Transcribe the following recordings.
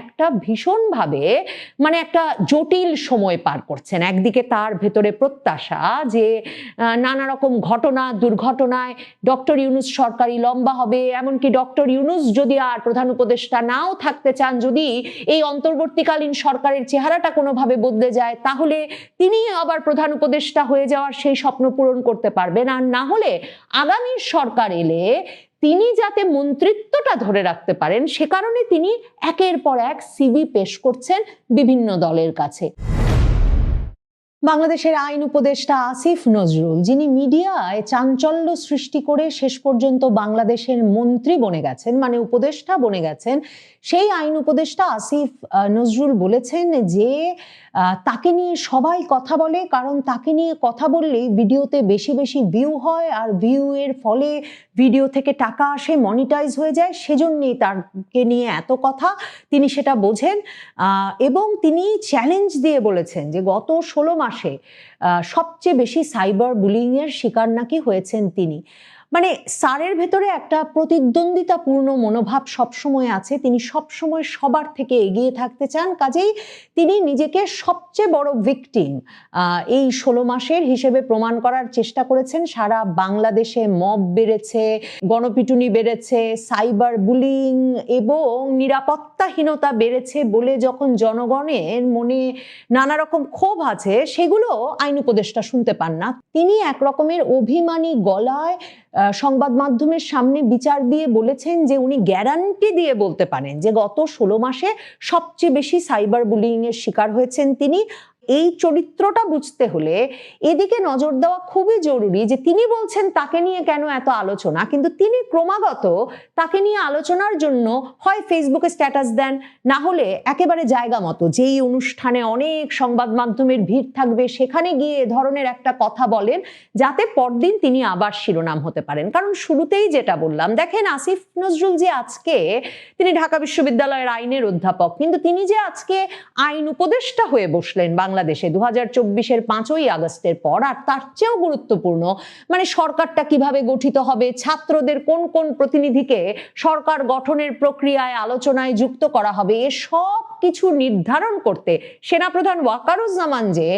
একটা ভীষণভাবে মানে একটা জটিল সময় পার করছেন। একদিকে তার ভেতরে প্রত্যাশা যে নানা রকম ঘটনা, দুর্ঘটনায় ডক্টর ইউনুস সরকারি লম্বা হবে, এমনকি ডক্টর ইউনুস যদি আর প্রধান উপদেষ্টা নাও থাকতে চান, যদি এই অন্তর্বর্তীকালীন সরকারের চেহারাটা কোনোভাবে বদলে যায়, তাহলে তিনি আবার প্রধান উপদেষ্টা হয়ে যাওয়ার সেই স্বপ্ন পূরণ করতে পারবেন। আর না হলে আগামী সরকার এলে তিনি যাতে মন্ত্রিত্বটা ধরে রাখতে পারেন, সে কারণে তিনি একের পর এক সিভি পেশ করছেন বিভিন্ন দলের কাছে। বাংলাদেশের আইন উপদেষ্টা আসিফ নজরুল, যিনি মিডিয়ায় চাঞ্চল্য সৃষ্টি করে শেষ পর্যন্ত বাংলাদেশের মন্ত্রী বনে গেছেন মানে উপদেষ্টা বনে গেছেন, সেই আইন উপদেষ্টা আসিফ নজরুল বলেছেন যে তাকে নিয়ে সবাই কথা বলে, কারণ তাকে নিয়ে কথা বললেই ভিডিওতে বেশি বেশি ভিউ হয় আর ভিউ এর ফলে ভিডিও থেকে টাকা আসে মনিটাইজ হয়ে যায়। সেজন্যই তাকে নিয়ে এত কথা তিনি সেটা বোঝেন। এবং তিনি চ্যালেঞ্জ দিয়ে বলেছেন যে গত ষোলো মাসে সবচেয়ে বেশি সাইবার বুলিং এর শিকার নাকি হয়েছেন তিনি। মানে স্যারের ভেতরে একটা প্রতিদ্বন্দ্বিতাপূর্ণ মনোভাব সবসময় আছে। তিনি সবসময় সবার থেকে এগিয়ে থাকতে চান। কাজেই তিনি নিজেকে সবচেয়ে বড় ভিকটিম এই ষোলো মাসের হিসেবে প্রমাণ করার চেষ্টা করেছেন। সারা বাংলাদেশে মব বেড়েছে, গণপিটুনি বেড়েছে সাইবার বুলিং এবং নিরাপত্তাহীনতা বেড়েছে বলে যখন জনগণের মনে নানা রকম ক্ষোভ আছে, সেগুলো আইন উপদেষ্টা শুনতে পান না। তিনি এক রকমের অভিমানী গলায় সংবাদ মাধ্যমের সামনে বিচার দিয়ে বলেছেন যে উনি গ্যারান্টি দিয়ে বলতে পারেন যে গত ষোলো মাসে সবচেয়ে বেশি সাইবার বুলিং এর শিকার হয়েছেন তিনি। এই চরিত্রটা বুঝতে হলে এদিকে নজর দেওয়া খুবই জরুরি যে তিনি বলছেন তাকে নিয়ে কেন এত আলোচনা। কিন্তু তিনি ক্রমাগত তাকে নিয়ে আলোচনার জন্য হয় ফেসবুকে স্ট্যাটাস দেন, না হলে একেবারে জায়গা মতো। যেই অনুষ্ঠানে অনেক সংবাদ মাধ্যমের ভিড় থাকবে, সেখানে গিয়ে ধরনের একটা কথা বলেন, যাতে পরদিন তিনি আবার শিরোনাম হতে পারেন। কারণ শুরুতেই যেটা বললাম, দেখেন আসিফ নজরুল যে আজকে, তিনি ঢাকা বিশ্ববিদ্যালয়ের আইনের অধ্যাপক, কিন্তু তিনি যে আজকে আইন উপদেষ্টা হয়ে বসলেন বাংলাদেশে দু হাজার চব্বিশের পাঁচই আগস্টের পর, আর তার চেয়েও গুরুত্বপূর্ণ মানে সরকারটা কীভাবে গঠিত হবে, ছাত্রদের কোন কোন প্রতিনিধিকে সরকার গঠনের প্রক্রিয়ায়, আলোচনায় যুক্ত করা হবে এসব সব কিছু নির্ধারণ করতে সেনাপ্রধান ওয়াকারুজ্জামান যে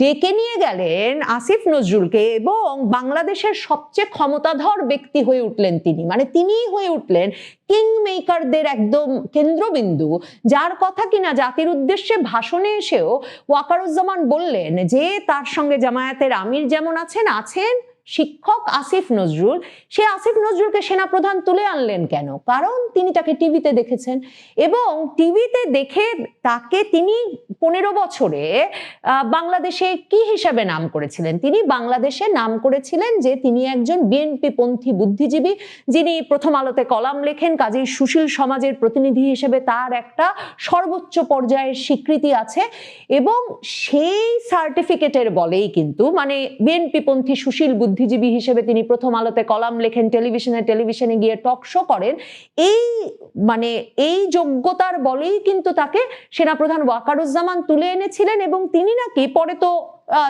ডেকে নিয়ে গেলেন আসিফ নজরুলকে এবং বাংলাদেশের সবচেয়ে ক্ষমতাধর ব্যক্তি হয়ে উঠলেন তিনি। মানে তিনিই হয়ে উঠলেন কিং মেকারদের একদম কেন্দ্রবিন্দু। যার কথা কিনা জাতির উদ্দেশ্যে ভাষণে এসেও ওয়াকারুজ্জামান বললেন যে, তার সঙ্গে জামায়াতের আমির যেমন আছেন আছেন শিক্ষক আসিফ নজরুল। সে আসিফ নজরুলকে সেনাপ্রধান তুলে আনলেন কেন? কারণ তিনি তাকে টিভিতে দেখেছেন এবং টিভিতে দেখে তাকে তিনি পনেরো বছরে বাংলাদেশে কি হিসাবে নাম করেছিলেন? তিনি বাংলাদেশে নাম করেছিলেন যে তিনি একজন বিএনপি পন্থী বুদ্ধিজীবী, যিনি প্রথম আলোতে কলাম লেখেন কাজেই সুশীল সমাজের প্রতিনিধি হিসেবে তার একটা সর্বোচ্চ পর্যায়ের স্বীকৃতি আছে এবং সেই সার্টিফিকেটের বলেই কিন্তু মানে বিএনপি পন্থী সুশীল বুদ্ধিজীবী হিসেবে তিনি প্রথম আলোতে কলাম লেখেন, টেলিভিশনে টেলিভিশনে গিয়ে টক শো করেন। এই মানে এই যোগ্যতার বলেই কিন্তু তাকে সেনাপ্রধান ওয়াকারুজ্জামান তুলে এনেছিলেন এবং তিনি নাকি পরে তো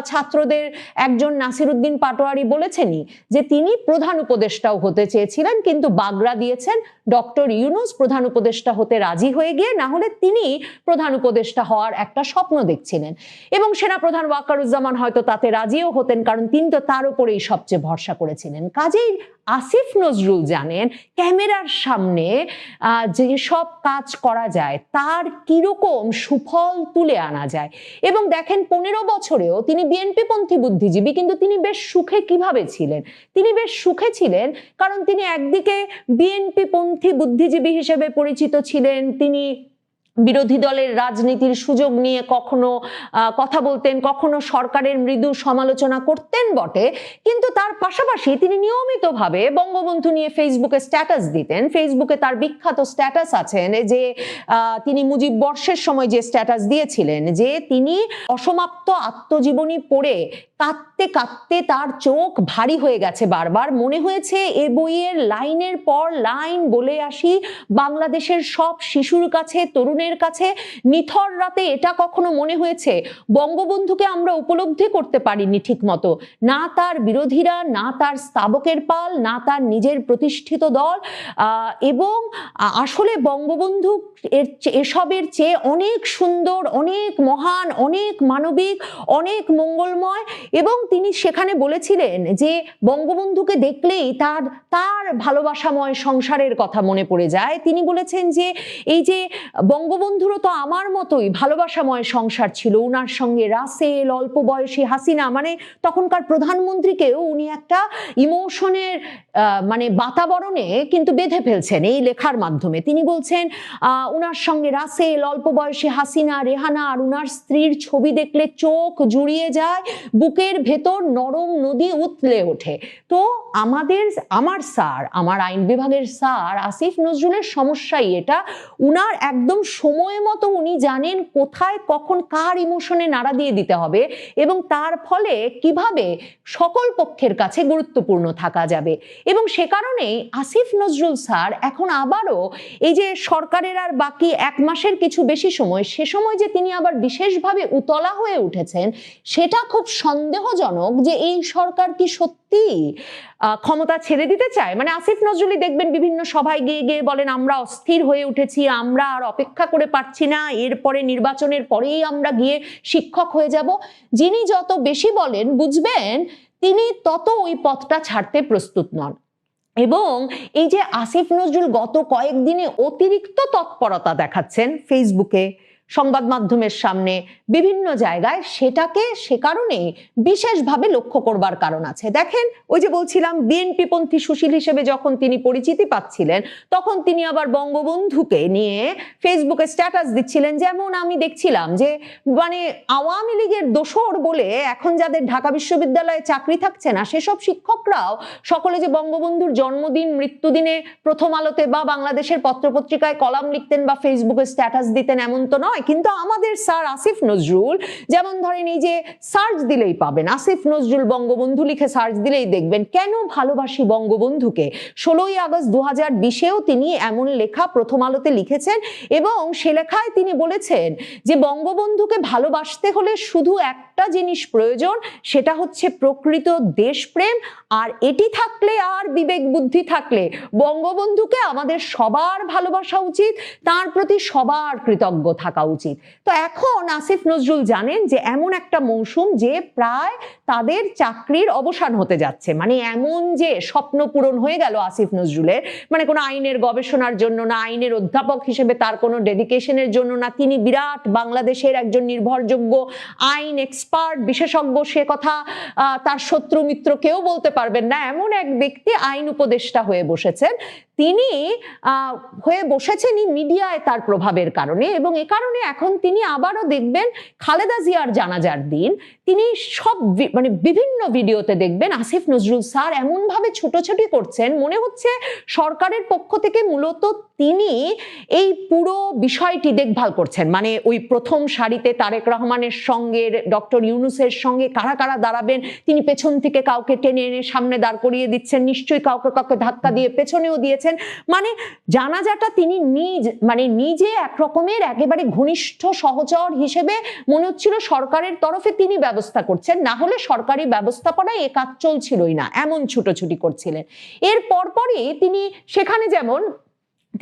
ছাত্রদের একজন নাসিরুদ্দিন পাটোয়ারি বলেছেনই যে তিনি প্রধান উপদেষ্টাও হতে চেয়েছিলেন, কিন্তু বাগড়া দিয়েছেন। ডক্টর ইউনুস প্রধান উপদেষ্টা হতে রাজি হয়ে গিয়ে না হলে তিনি প্রধান উপদেষ্টা হওয়ার একটা স্বপ্ন দেখছিলেন। এবং সেনাপ্রধান ওয়াকারুজ্জামান হয়তো তাতে রাজিও হতেন, কারণ তিনি তো তার উপরেই সবচেয়ে ভরসা করেছিলেন। কাজেই আসিফ নজরুল জানেন, ক্যামেরার সামনে যে সব কাজ করা যায়, তার কীরকম সুফল তুলে আনা যায়। এবং দেখেন, পনেরো বছরেও তিনি বিএনপি পন্থী বুদ্ধিজীবী, কিন্তু তিনি বেশ সুখে কীভাবে ছিলেন? তিনি বেশ সুখে ছিলেন কারণ তিনি একদিকে বিএনপি পন্থী বুদ্ধিজীবী হিসেবে পরিচিত ছিলেন, তিনি বিরোধী দলের রাজনীতির সুযোগ নিয়ে কখনো কথা বলতেন, কখনো সরকারের মৃদু সমালোচনা করতেন বটে, কিন্তু তার পাশাপাশি তিনি নিয়মিতভাবে বঙ্গবন্ধু নিয়ে ফেসবুকে স্ট্যাটাস দিতেন। ফেসবুকে তার বিখ্যাত স্ট্যাটাস আছেন যে তিনি মুজিব বর্ষের সময় যে স্ট্যাটাস দিয়েছিলেন, যে তিনি অসমাপ্ত আত্মজীবনী পড়ে কাঁদতে কাঁদতে তার চোখ ভারী হয়ে গেছে বারবার। মনে হয়েছে এ বইয়ের লাইনের পর লাইন বলে আসি, বাংলাদেশের সব শিশুর কাছে তরুণের কাছে নিথর রাতে এটা কখনো মনে হয়েছে? বঙ্গবন্ধুকে আমরা উপলব্ধি করতে পারিনি ঠিক মতো না তার বিরোধীরা, না তার স্তাবকের পাল, না তার নিজের প্রতিষ্ঠিত দল এবং আসলে বঙ্গবন্ধু এসবের চেয়ে অনেক সুন্দর, অনেক মহান, অনেক মানবিক, অনেক মঙ্গলময়, এবং তিনি সেখানে বলেছিলেন যে বঙ্গবন্ধুকে দেখলেই তার তার ভালোবাসাময় সংসারের কথা মনে পড়ে যায়। তিনি বলেছেন যে এই যে বঙ্গবন্ধুরও তো আমার মতোই ভালোবাসাময় সংসার ছিল। উনার সঙ্গে রাসেল, অল্প বয়সী হাসিনা মানে তখনকার প্রধানমন্ত্রীকেও উনি একটা ইমোশনের মানে বাতাবরণে কিন্তু বেঁধে ফেলছেন এই লেখার মাধ্যমে। তিনি বলছেন উনার সঙ্গে রাসেল, অল্প বয়সী হাসিনা, রেহানা আর উনার স্ত্রীর ছবি দেখলে চোখ জুড়িয়ে যায়, বুকের ভেতর নরম নদী উতলে ওঠে। তো আমাদের, আমার স্যার, আমার আইন বিভাগের স্যার আসিফ নজরুলের সমস্যাই এটা। উনার একদম সময় মতো উনি জানেন কোথায়, কখন, কার ইমোশনে নাড়া দিয়ে দিতে হবে এবং তার ফলে কীভাবে সকল পক্ষের কাছে গুরুত্বপূর্ণ থাকা যাবে। এবং সে কারণেই আসিফ নজরুল স্যার এখন আবারও এই যে সরকারের আর বাকি এক মাসের কিছু বেশি সময়, সে সময় যে তিনি আবার বিশেষভাবে উতলা হয়ে উঠেছেন, সেটা খুব সন্দেহজনক যে এই সরকার কি সত্যি আহ, ক্ষমতা ছেড়ে দিতে চায়? মানে আসিফ নজরুলই দেখবেন বিভিন্ন সভায় গিয়ে গিয়ে বলেন আমরা অস্থির হয়ে উঠেছি আমরা আর অপেক্ষা করে পারছি না। এরপরে নির্বাচনের পরেই আমরা গিয়ে শিক্ষক হয়ে যাব। যিনি যত বেশি বলেন বুঝবেন তিনি তত ওই পথটা ছাড়তে প্রস্তুত নন। এবং এই যে আসিফ নজরুল গত কয়েকদিনে অতিরিক্ত তৎপরতা দেখাচ্ছেন ফেসবুকে সংবাদ মাধ্যমের সামনে বিভিন্ন জায়গায় সেটাকে সে কারণে বিশেষভাবে লক্ষ্য করবার কারণ আছে। দেখেন, ওই যে বলছিলাম বিএনপি পন্থী সুশীল হিসেবে যখন তিনি পরিচিতি পাচ্ছিলেন, তখন তিনি আবার বঙ্গবন্ধুকে নিয়ে ফেসবুকে স্ট্যাটাস দিচ্ছিলেন, যেমন আমি দেখছিলাম যে মানে আওয়ামী লীগের দোসর বলে এখন যাদের ঢাকা বিশ্ববিদ্যালয়ে চাকরি থাকছে না, সেসব শিক্ষকরাও সকলে যে বঙ্গবন্ধুর জন্মদিন, মৃত্যুদিনে প্রথম আলোতে বা বাংলাদেশের পত্রপত্রিকায় কলাম লিখতেন বা ফেসবুকে স্ট্যাটাস দিতেন, এমন তো নয়। কিন্তু আমাদের স্যার আসিফ নজরুল, যেমন ধরেন এই যে সার্চ দিলেই পাবেন। আসিফ নজরুল বঙ্গবন্ধু লিখে সার্চ দিলেই দেখবেন, কেন ভালোবাসি বঙ্গবন্ধুকে? ষোলোই আগস্ট দু হাজার বিশেও তিনি এমন লেখা প্রথম আলোতে লিখেছেন এবং সে লেখায় তিনি বলেছেন যে, বঙ্গবন্ধুকে ভালোবাসতে হলে শুধু একটা জিনিস প্রয়োজন, সেটা হচ্ছে প্রকৃত দেশপ্রেম, আর এটি থাকলে আর বিবেক বুদ্ধি থাকলে। বঙ্গবন্ধুকে আমাদের সবার ভালোবাসা উচিত, তার প্রতি সবার কৃতজ্ঞ থাকা উচিত। তো এখন আসিফ নজরুল জানেন যে এমন একটা মৌসুম যে প্রায় তাদের চাকরির অবসান হতে যাচ্ছে। মানে এমন যে স্বপ্ন পূরণ হয়ে গেল আসিফ নজরুলের মানে কোনো আইনের গবেষণার জন্য না, আইনের অধ্যাপক হিসেবে তার কোনো ডেডিকেশনের জন্য না, তিনি বিরাট বাংলাদেশের একজন নির্ভরযোগ্য আইন এক্সপার্ট বিশেষজ্ঞ, সে কথা তার শত্রু মিত্র কেউ বলতে পারবেন না। এমন এক ব্যক্তি আইন উপদেষ্টা হয়ে বসেছেন। তিনি হয়ে বসেছেনই মিডিয়ায় তার প্রভাবের কারণে এবং এ কারণে এখন তিনি আবারও দেখবেন খালেদা জিয়ার জানাজার দিন। তিনি সব মানে বিভিন্ন ভিডিওতে দেখবেন আসিফ নজরুল স্যার এমন ভাবে ছুটোছুটি করছেন। মনে হচ্ছে সরকারের পক্ষ থেকে মূলত তিনি এই পুরো বিষয়টি দেখভাল করছেন। মানে ওই প্রথম সারিতে তারেক রহমানের সঙ্গে ডক্টর ইউনুসের সঙ্গে কারা কারা দাঁড়াবেন, তিনি পেছন থেকে কাউকে টেনে এনে সামনে দাঁড় করিয়ে দিচ্ছেন, নিশ্চয়ই কাউকে কাউকে ধাক্কা দিয়ে পেছনেও দিয়েছেন। মানে জানাজাটা তিনি নিজ মানে নিজে এক রকমের একেবারে ঘনিষ্ঠ সহচর হিসেবে মনে হচ্ছিল সরকারের তরফে তিনি ব্যবস্থা করছেন, না হলে সরকারি ব্যবস্থাপনায় এ চলছিলই না, এমন ছুটোছুটি করছিলেন। এর পরপরই তিনি সেখানে যেমন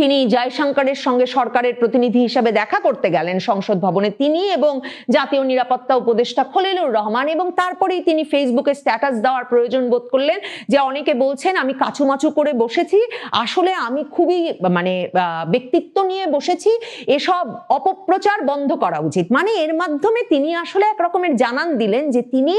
তিনি জয়শঙ্করের সঙ্গে সরকারের প্রতিনিধি হিসেবে দেখা করতে গেলেন সংসদ ভবনে তিনি এবং জাতীয় নিরাপত্তা উপদেষ্টা খলিলুর রহমান এবং তারপরেই তিনি ফেসবুকে স্ট্যাটাস দেওয়ার প্রয়োজন বোধ করলেন যে অনেকে বলছেন, আমি কাচুমাচু করে বসেছি, আসলে আমি খুবই মানে ব্যক্তিত্ব নিয়ে বসেছি, এসব অপপ্রচার বন্ধ করা উচিত। মানে এর মাধ্যমে তিনি আসলে এক রকমের জানান দিলেন যে তিনি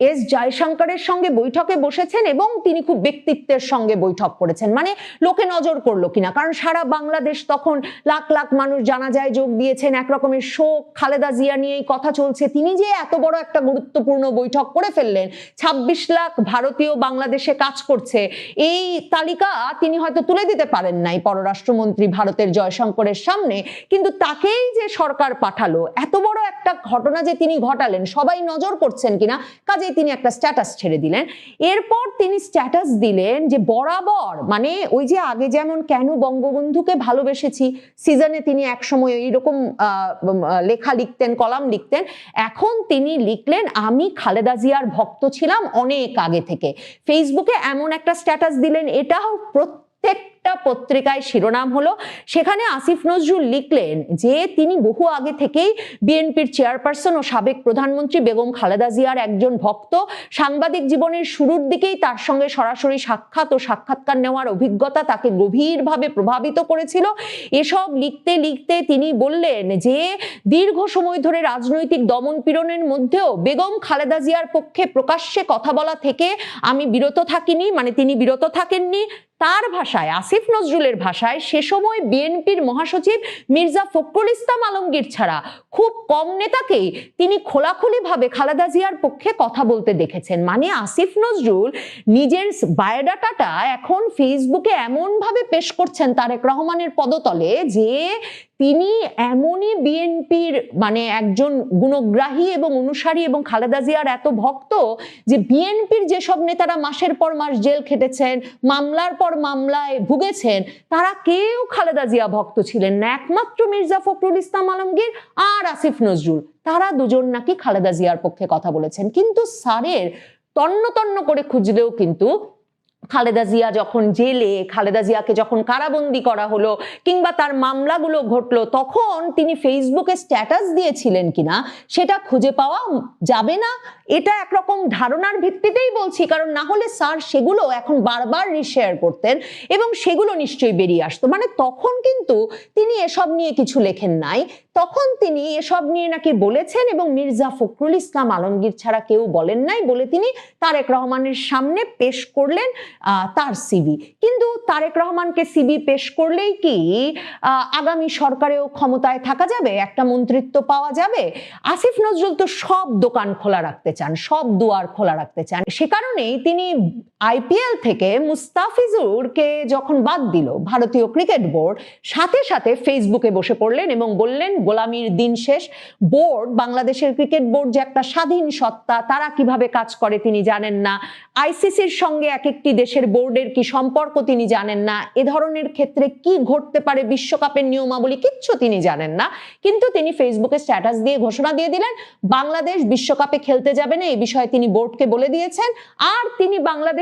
এস জয়শঙ্করের সঙ্গে বৈঠকে বসেছেন এবং তিনি খুব ব্যক্তিত্বের সঙ্গে বৈঠক করেছেন। মানে লোকে নজর করল কিনা? কারণ সারা বাংলাদেশ তখন লাখ লাখ মানুষ জানা যায় যোগ দিয়েছেন এক রকমের শোক, খালেদা জিয়া নিয়েই কথা চলছে। তিনি যে এত বড় একটা গুরুত্বপূর্ণ বৈঠক করে ফেললেন, ছাব্বিশ লাখ ভারতীয় বাংলাদেশে কাজ করছে, এই তালিকা তিনি হয়তো তুলে দিতে পারেন নাই পররাষ্ট্রমন্ত্রী ভারতের জয়শঙ্করের সামনে। কিন্তু তাকেই যে সরকার পাঠালো, এত বড় একটা ঘটনা যে তিনি ঘটালেন, সবাই নজর করছেন কিনা কাজে আগেই তিনি একটা স্ট্যাটাস ছেড়ে দিলেন। এরপর তিনি স্ট্যাটাস দিলেন যে বরাবর মানে ওই যে আগে যেমন কেন বঙ্গবন্ধুকে ভালোবেসেছি সিজনে তিনি একসময় এইরকম লেখা লিখতেন, কলাম লিখতেন, এখন তিনি লিখলেন, আমি খালেদা জিয়ার ভক্ত ছিলাম অনেক আগে থেকে। ফেসবুকে এমন একটা স্ট্যাটাস দিলেন, এটাও প্রত্যেকটা পত্রিকায় শিরোনাম হলো। সেখানে আসিফ নজরুল লিখলেন যে, তিনি বহু আগে থেকেই বিএনপির চেয়ারপারসন ও সাবেক প্রধানমন্ত্রী বেগম খালেদা জিয়ার একজন ভক্ত। সাংবাদিক জীবনের শুরুর দিকেই তার সঙ্গে সরাসরি সাক্ষাৎ ও সাক্ষাৎকার নেওয়ার অভিজ্ঞতা তাকে গভীরভাবে প্রভাবিত করেছিল। এসব লিখতে লিখতে তিনি বললেন যে, দীর্ঘ সময় ধরে রাজনৈতিক দমন পীড়নের মধ্যেও বেগম খালেদা জিয়ার পক্ষে প্রকাশ্যে কথা বলা থেকে আমি বিরত থাকিনি মানে তিনি বিরত থাকেননি। তার ভাষায়, আসিফ নজরুলের ভাষায় সে সময় বিএনপির মহাসচিব মির্জা ফখরুল ইসলাম আলমগীর ছাড়া খুব কম নেতাকেই তিনি খোলাখুলিভাবে খালেদা জিয়ার পক্ষে কথা বলতে দেখেছেন। মানে আসিফ নজরুল নিজের বায়োডাটাটা এখন ফেসবুকে এমনভাবে পেশ করছেন তারেক রহমানের পদতলে যে তিনি এমনই বিএনপির মানে একজন গুণগ্রাহী এবং অনুসারী এবং খালেদা জিয়ার এত ভক্ত যে বিএনপির যেসব নেতারা মাসের পর মাস জেল খেটেছেন, মামলার পর মামলায় ভুগেছেন, তারা কেউ খালেদা জিয়া ভক্ত ছিলেন না। একমাত্র মির্জা ফখরুল ইসলাম আলমগীর আর আসিফ নজরুল। তারা দুজন নাকি খালেদা জিয়ার পক্ষে কথা বলেছেন। কিন্তু স্যারের তন্ন তন্ন করে খুঁজলেও কিন্তু খালেদা জিয়া যখন জেলে, খালেদা জিয়াকে যখন কারাবন্দি করা হলো কিংবা তার মামলাগুলো ঘটলো, তখন তিনি ফেসবুকে স্ট্যাটাস দিয়েছিলেন কিনা সেটা খুঁজে পাওয়া যাবে না। এটা একরকম ধারণার ভিত্তিতেই বলছি, কারণ না হলে স্যার সেগুলো এখন বারবার রিশেয়ার করতেন এবং সেগুলো নিশ্চয়ই বেরিয়ে আসতো। মানে তখন কিন্তু তিনি এসব নিয়ে কিছু লেখেন নাই। তখন তিনি এসব নিয়ে নাকি বলেছেন এবং মির্জা ফখরুল ইসলাম আলমগীর ছাড়া কেউ বলেন নাই বলে তিনি তারেক রহমানের সামনে পেশ করলেন তার সিবি কিন্তু তারেক রহমানকে সিবি পেশ করলেই কি আগামী সরকারেও ক্ষমতায় থাকা যাবে, একটা মন্ত্রিত্ব পাওয়া যাবে। আসিফ নজরুল তো সব দোকান খোলা রাখতে চান, সব দুয়ার খোলা রাখতে চান। সে কারণেই তিনি আইপিএল থেকে মুস্তাফিজুরকে যখন বাদ দিল ভারতীয় ক্রিকেট বোর্ড, সাথে সাথে ফেসবুকে বসে পড়লেন এবং বললেন, গোলামির দিন শেষ। বোর্ড, বাংলাদেশের ক্রিকেট বোর্ড যে একটা স্বাধীন সত্তা, তারা কীভাবে কাজ করে তিনি জানেন না। আইসিসির সঙ্গে এক একটি দেশের বোর্ডের কি সম্পর্ক তিনি জানেন না। এ ধরনের ক্ষেত্রে কি ঘটতে পারে বিশ্বকাপের নিয়মাবলী কিচ্ছু তিনি জানেন না। কিন্তু তিনি ফেসবুকে স্ট্যাটাস দিয়ে ঘোষণা দিয়ে দিলেন, বাংলাদেশ বিশ্বকাপে খেলতে যাবে না। এই বিষয়ে তিনি বোর্ডকে বলে দিয়েছেন, আর তিনি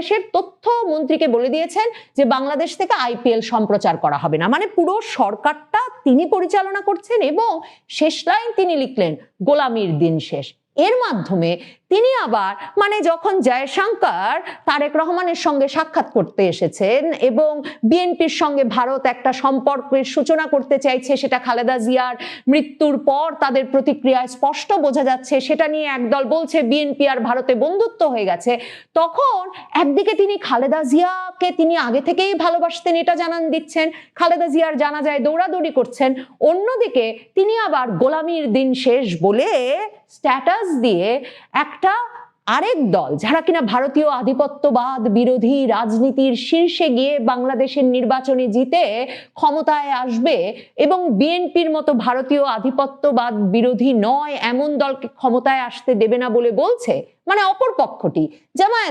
বাংলাদেশের তথ্য মন্ত্রীকে বলে দিয়েছেন যে বাংলাদেশ থেকে আইপিএল সম্প্রচার করা হবে না। মানে পুরো সরকারটা তিনি পরিচালনা করছেন এবং শেষ লাইন তিনি লিখলেন, গোলামির দিন শেষ। এর মাধ্যমে তিনি আবার মানে যখন জয়শঙ্কর তারেক রহমানের সঙ্গে সাক্ষাৎ করতে এসেছেন এবং বিএনপির সঙ্গে ভারত একটা সম্পর্কের সূচনা করতে চাইছে, সেটা খালেদা জিয়ার মৃত্যুর পর তাদের প্রতিক্রিয়ায় স্পষ্ট বোঝা যাচ্ছে, সেটা নিয়ে একদল বলছে বিএনপি আর ভারতে বন্ধুত্ব হয়ে গেছে। তখন একদিকে তিনি খালেদা জিয়াকে তিনি আগে থেকেই ভালোবাসতেন, এটা জানান দিচ্ছেন, খালেদা জিয়ার জানা যায় দৌড়াদৌড়ি করছেন, অন্যদিকে তিনি আবার গোলামির দিন শেষ বলে স্ট্যাটাস দিয়ে একটা আরেক দল, যারা কিনা ভারতীয় আধিপত্যবাদ বিরোধী রাজনীতির শীর্ষে গিয়ে বাংলাদেশের নির্বাচনে জিতে ক্ষমতায় আসবে এবং বিএনপির মতো ভারতীয় আধিপত্যবাদ বিরোধী নয় এমন দলকে ক্ষমতায় আসতে দেবে না বলে বলছে মানে অপর পক্ষটি। জামায়াত